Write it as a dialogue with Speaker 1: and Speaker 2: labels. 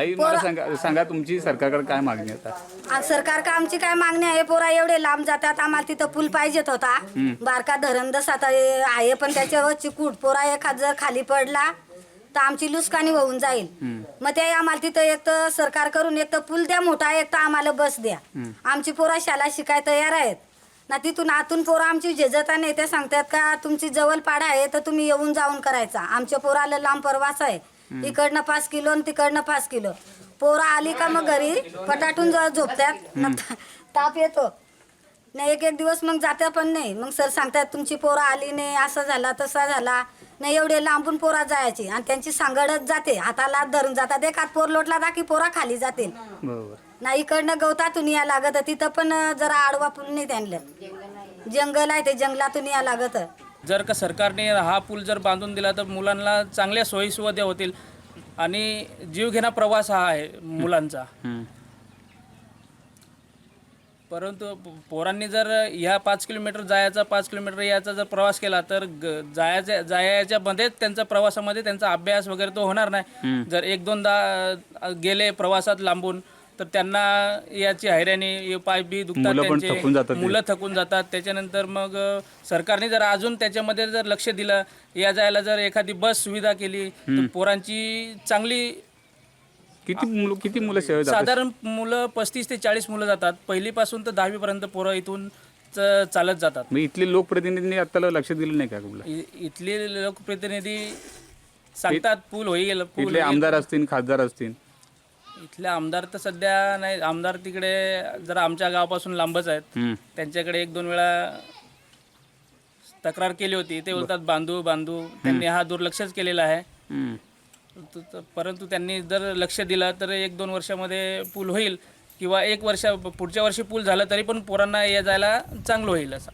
Speaker 1: ताई मला सांगा सांगा तुमची सरकारकडे काय मागणी आता?
Speaker 2: आ, सरकार का आमची काय मागणी आहे? पोरा एवढे लांब जातात आम्हाला तिथं पूल पाहिजेत होता. बारका धरण आता हे आहे पण त्याच्यावर चिकूट पोरा एखाद जर खाली पडला तर आमची लुसकानी होऊन जाईल. मग ते आम्हाला तिथं एक तर सरकार करून एक तर पूल द्या मोठा एक तर आम्हाला बस द्या. आमची पोरा शाळा शिकाय तयार आहेत. ना तिथून आतून पोरं आमची झेजता नाही ते सांगतात का तुमची जवळ पाडा आहे तर तुम्ही येऊन जाऊन करायचा. आमच्या पोराला लांब प्रवास आहे. इकडनं पाच किलो आणि तिकडनं पाच किलो. पोरं आली का मग घरी? पटाटून जरा झोपतात न ता- ताप येतो. नाही एक एक दिवस मग जात्या पण नाही. मग सर सांगतात तुमची पोरं आली नाही. असं झाला तसा झाला. नाही एवढे लांबून पोरा जायची. आणि त्यांची सांगडच जाते. हाताला धरून जातात. एक हात पोर लोटला दा की पोरा खाली जातील.
Speaker 1: बरोबर.
Speaker 2: नाही इकडनं गवतातून या लागत. तिथं पण जरा आडवा पूल नाही त्यांना. जंगल आहे ते. जंगलातून या लागत.
Speaker 3: जर का सरकारने हा पूल जर बांधून दिला तर मुलांना चांगल्या सोयीसुविधा होतील. आणि जीवघेणा प्रवास हा आहे मुलांचा. परंतु पोरांनी जर ह्या पाच किलोमीटर जायचा पाच किलोमीटर याचा जर प्रवास केला तर जायच्या जायच्या मध्येच त्यांचा प्रवासामध्ये त्यांचा अभ्यास वगैरे तो होणार नाही. जर एक दोनदा गेले प्रवासात लांबून तर त्यांना याची हैराणी पाय बी दुखतात
Speaker 1: मुलं पण थकून जातात ते.
Speaker 3: मुलं थकून जातात. त्याच्यानंतर मग अ, सरकारने जर अजून त्याच्यामध्ये जर लक्ष दिलं या जायला जर एखादी बस सुविधा केली तर पोरांची चांगली
Speaker 1: किती मुलं किती मुलं सेवेत जातात?
Speaker 3: साधारण मुलं पस्तीस ते चाळीस मुलं जातात. पहिलीपासून तर दहावीपर्यंत पोरं इथून च- चालत जातात.
Speaker 1: मग इथले लोकप्रतिनिधींनी आत्ताला लक्ष दिलं नाही का कुठलं?
Speaker 3: इ- इथले लोकप्रतिनिधी सांगतात पूल होईल पूल
Speaker 1: इथले. आमदार असतील खासदार असतील.
Speaker 3: इथले आमदार तर सध्या नाही आमदार तिकडे जरा आमच्या गावापासून लांबच आहेत
Speaker 1: हम्म.
Speaker 3: त्यांच्याकडे एक दोन वेळा तक्रार केली होती. ते बोलतात बांधू बांधू. त्यांनी हा दुर्लक्षच केलेला आहे.
Speaker 1: हम्म.
Speaker 3: त- त- परंतु त्यांनी जर लक्ष दिलं तर एक दोन वर्षामध्ये पूल होईल किंवा एक वर्ष पुढच्या वर्षी पूल झालं तरी पण पोरांना या जायला चांगलं होईल असं.